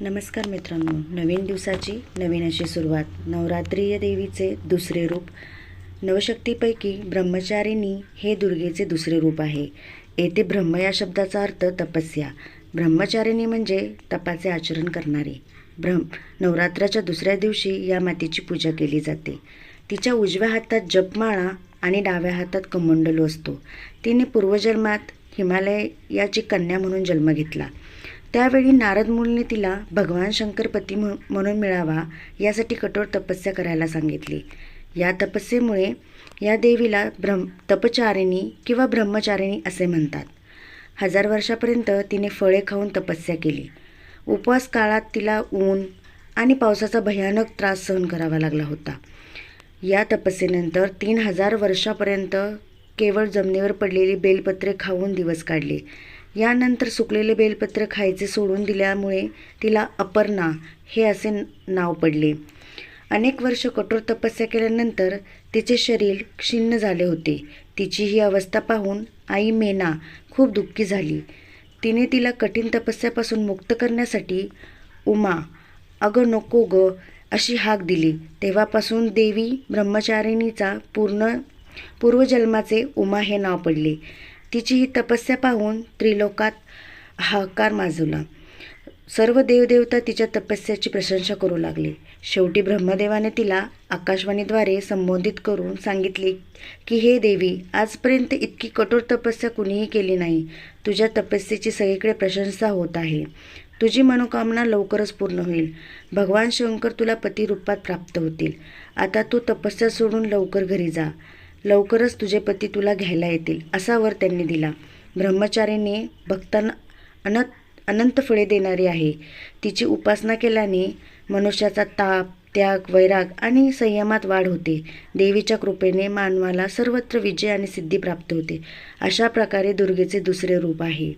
नमस्कार मित्रांनो नवीन दिवसाची नवीन अशी सुरुवात. नवरात्रीय देवीचे दुसरे रूप. नवशक्तीपैकी ब्रह्मचारिणी हे दुर्गेचे दुसरे रूप आहे. येथे ब्रह्म या शब्दाचा अर्थ तपस्या. ब्रह्मचारिणी म्हणजे तपाचे आचरण करणारी. ब्रह्म नवरात्राच्या दुसऱ्या दिवशी या मातेची पूजा केली जाते. तिच्या उजव्या हातात जपमाळा आणि डाव्या हातात कमंडलू असतो. तिने पूर्वजन्मात हिमालय याची कन्या म्हणून जन्म घेतला. त्यावेळी नारद मुनीने तिला भगवान शंकर पती म्हणून मिळावा यासाठी कठोर तपस्या करायला सांगितली. या तपस्येमुळे या देवीला ब्रह्म तपचारिणी किंवा ब्रह्मचारिणी असे म्हणतात. हजार वर्षापर्यंत तिने फळे खाऊन तपस्या केली. उपवास काळात तिला ऊन आणि पावसाचा भयानक त्रास सहन करावा लागला होता. या तपस्येनंतर तीन हजार वर्षापर्यंत केवळ जमिनीवर पडलेली बेलपत्रे खाऊन दिवस काढले. यानंतर सुकलेले बेलपत्र खायचे सोडून दिल्यामुळे तिला अपर्णा हे असे नाव पडले. अनेक वर्ष कठोर तपस्या केल्यानंतर तिचे शरीर क्षीण झाले होते. तिची ही अवस्था पाहून आई मेना खूप दुःखी झाली. तिने तिला कठीण तपस्यापासून मुक्त करण्यासाठी उमा अगं नको ग अशी हाक दिली. तेव्हापासून देवी ब्रह्मचारिणीचा पूर्ण पूर्वजन्माचे उमा हे नाव पडले. तिची ही तपस्या पाहून त्रिलोकात हाकार माजवला. सर्व देवदेवता तिच्या तपस्याची प्रशंसा करू लागले. शेवटी ब्रह्मदेवाने तिला आकाशवाणीद्वारे संबोधित करून सांगितले की हे देवी आजपर्यंत इतकी कठोर तपस्या कुणीही केली नाही. तुझ्या तपस्येची सगळीकडे प्रशंसा होत आहे. तुझी मनोकामना लवकरच पूर्ण होईल. भगवान शंकर तुला पतिरूपात प्राप्त होतील. आता तू तपस्या सोडून लवकर घरी जा. लवकरच तुझे पती तुला घ्यायला येतील असा वर त्यांनी दिला. ब्रह्मचारीने भक्तांना अनंत अनंत फळे देणारी आहे. तिची उपासना केल्याने मनुष्याचा ताप त्याग वैराग आणि संयमात वाढ होते. देवीच्या कृपेने मानवाला सर्वत्र विजय आणि सिद्धी प्राप्त होते. अशा प्रकारे दुर्गेचे दुसरे रूप आहे.